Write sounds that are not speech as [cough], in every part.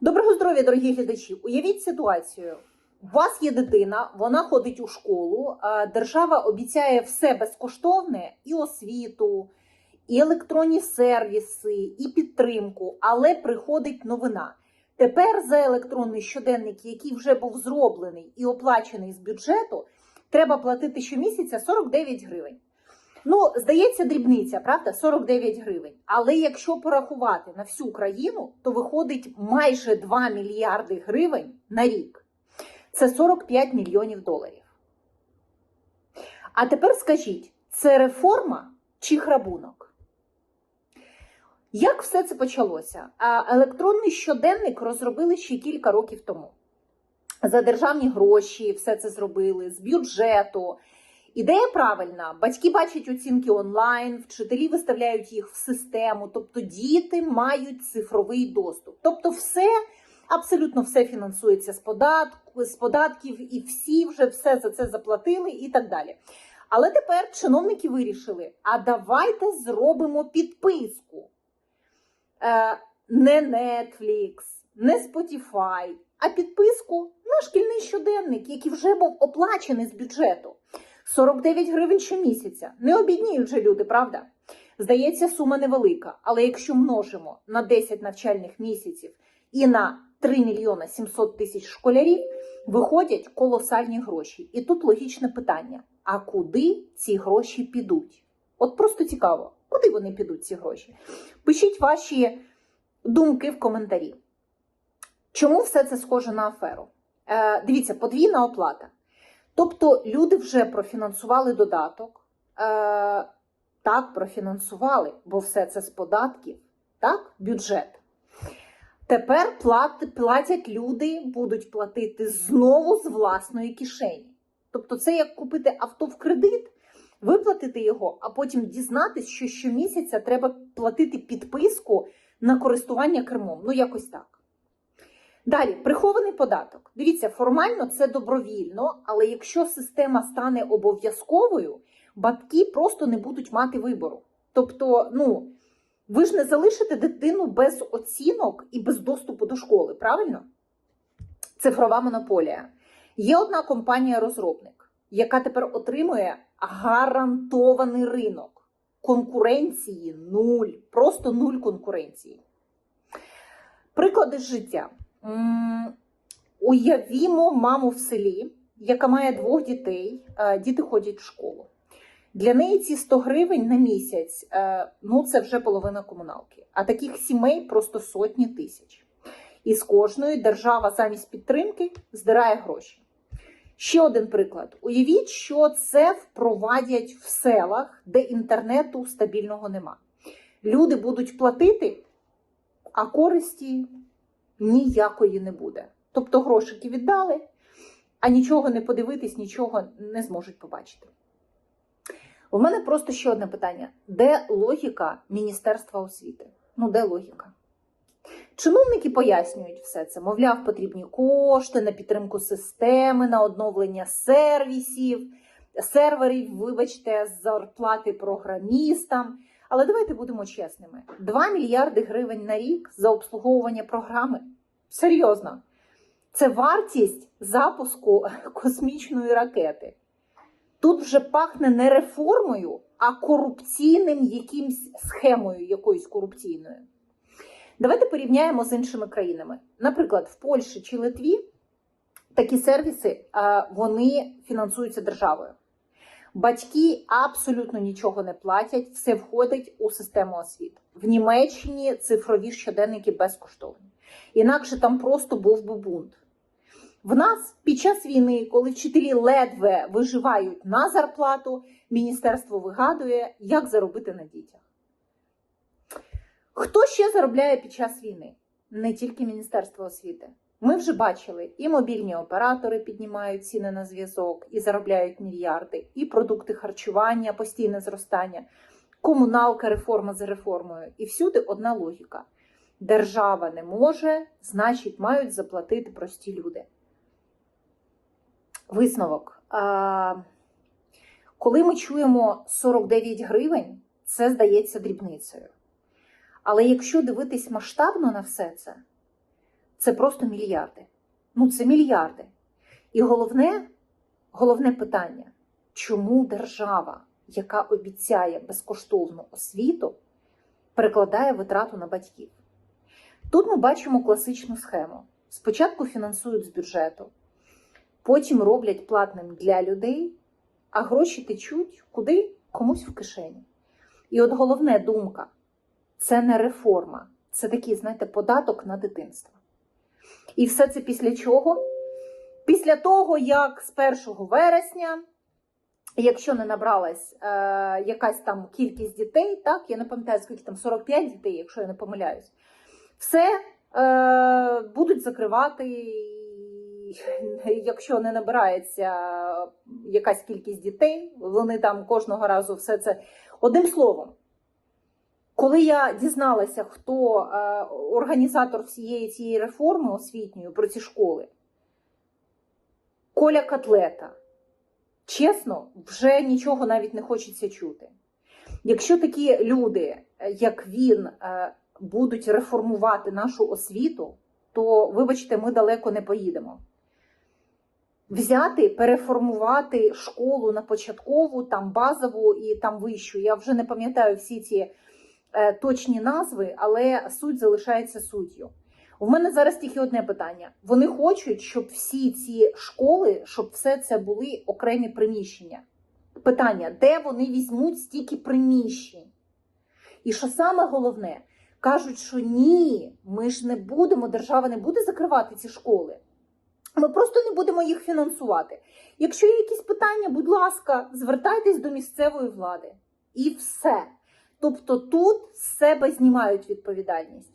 Доброго здоров'я, дорогі глядачі. Уявіть ситуацію. У вас є дитина, вона ходить у школу. Держава обіцяє все безкоштовне і освіту, і електронні сервіси, і підтримку. Але приходить новина. Тепер за електронний щоденник, який вже був зроблений і оплачений з бюджету, треба платити щомісяця 49 гривень. Ну, здається, дрібниця, правда? 49 гривень. Але якщо порахувати на всю країну, то виходить майже 2 мільярди гривень на рік. Це 45 мільйонів доларів. А тепер скажіть, це реформа чи грабунок? Як все це почалося? Електронний щоденник розробили ще кілька років тому. За державні гроші все це зробили, з бюджету. Ідея правильна. Батьки бачать оцінки онлайн, вчителі виставляють їх в систему, тобто діти мають цифровий доступ. Тобто, все, абсолютно все фінансується з податку, з податків, і всі вже все за це заплатили і так далі. Але тепер чиновники вирішили: а давайте зробимо підписку. Е, не Netflix, не Spotify, а підписку на шкільний щоденник, який вже був оплачений з бюджету. 49 гривень щомісяця. Не обідніють же люди, правда? Здається, сума невелика, але якщо множимо на 10 навчальних місяців і на 3 мільйона 700 тисяч школярів, виходять колосальні гроші. І тут логічне питання: а куди ці гроші підуть? От просто цікаво, куди вони підуть, ці гроші? Пишіть ваші думки в коментарі. Чому все це схоже на аферу? Е, дивіться, подвійна оплата. Тобто люди вже профінансували додаток. Е, так, профінансували, бо все це з податків, так, бюджет. Тепер плат, платять люди, будуть платити знову з власної кишені. Тобто, це як купити авто в кредит, виплатити його, а потім дізнатись, що щомісяця треба платити підписку на користування кермом. Ну, якось так. Далі, прихований податок. Дивіться, формально це добровільно, але якщо система стане обов'язковою, батьки просто не будуть мати вибору. Тобто, ну, ви ж не залишите дитину без оцінок і без доступу до школи, правильно? Цифрова монополія. Є одна компанія-розробник, яка тепер отримує гарантований ринок. Конкуренції нуль, просто нуль конкуренції. Приклади життя. М, Уявімо маму в селі, яка має двох дітей, е, діти ходять в школу. Для неї ці 100 гривень на місяць е, ну це вже половина комуналки. А таких сімей просто сотні тисяч. І з кожної держава замість підтримки здирає гроші. Ще один приклад: уявіть, що це впровадять в селах, де інтернету стабільного нема. Люди будуть платити, а користі ніякої не буде. Тобто грошики віддали, а нічого не подивитись, нічого не зможуть побачити. У мене просто ще одне питання: де логіка Міністерства освіти? Ну, де логіка? Чиновники пояснюють все це. Мовляв, потрібні кошти на підтримку системи, на оновлення сервісів, серверів, вибачте, зарплати програмістам. Але давайте будемо чесними: 2 мільярди гривень на рік за обслуговування програми. Серйозно, це вартість запуску [laughs] космічної ракети. Тут вже пахне не реформою, а корупційним якимсь схемою якоюсь корупційною. Давайте порівняємо з іншими країнами. Наприклад, в Польщі чи Литві такі сервіси вони фінансуються державою. Батьки абсолютно нічого не платять, все входить у систему освіти. В Німеччині цифрові щоденники безкоштовні. Інакше там просто був би бунт. В нас під час війни, коли вчителі ледве виживають на зарплату, міністерство вигадує, як заробити на дітях. Хто ще заробляє під час війни? Не тільки Міністерство освіти. Ми вже бачили, і мобільні оператори піднімають ціни на зв'язок і заробляють мільярди, і продукти харчування, постійне зростання, комуналка, реформа за реформою. І всюди одна логіка: держава не може, значить, мають заплатити прості люди. Висновок. Коли ми чуємо 49 гривень, це здається дрібницею. Але якщо дивитись масштабно на все це, це просто мільярди. Ну, це мільярди. І головне, головне питання: чому держава, яка обіцяє безкоштовну освіту, перекладає витрату на батьків? Тут ми бачимо класичну схему: спочатку фінансують з бюджету, потім роблять платним для людей, а гроші течуть куди? Комусь в кишені. І от головна думка це не реформа, це такий, знаєте, податок на дитинство. І все це після чого? Після того, як з 1 вересня, якщо не набралась е, якась там кількість дітей, так, я не пам'ятаю, скільки там 45 дітей, якщо я не помиляюсь, все е, будуть закривати, якщо не набирається якась кількість дітей, вони там кожного разу все це. Одним словом, коли я дізналася, хто е, організатор всієї цієї реформи освітньої про ці школи, Коля Котлета, чесно, вже нічого навіть не хочеться чути. Якщо такі люди, як він, е, будуть реформувати нашу освіту, то, вибачте, ми далеко не поїдемо. Взяти, переформувати школу на початкову, там базову і там вищу. Я вже не пам'ятаю всі ці точні назви, але суть залишається суттю. У мене зараз тільки одне питання. Вони хочуть, щоб всі ці школи, щоб все це були окремі приміщення. Питання, де вони візьмуть стільки приміщень? І що саме головне, кажуть, що ні, ми ж не будемо, держава не буде закривати ці школи. Ми просто не будемо їх фінансувати. Якщо є якісь питання, будь ласка, звертайтесь до місцевої влади. І все. Тобто тут з себе знімають відповідальність.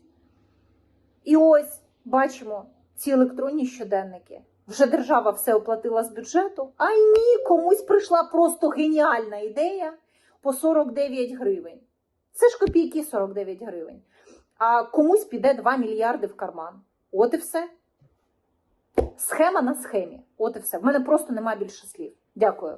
І ось бачимо ці електронні щоденники. Вже держава все оплатила з бюджету, а й ні, комусь прийшла просто геніальна ідея по 49 гривень. Це ж копійки 49 гривень. А комусь піде 2 мільярди в карман. От і все. Схема на схемі. От і все. В мене просто немає більше слів. Дякую.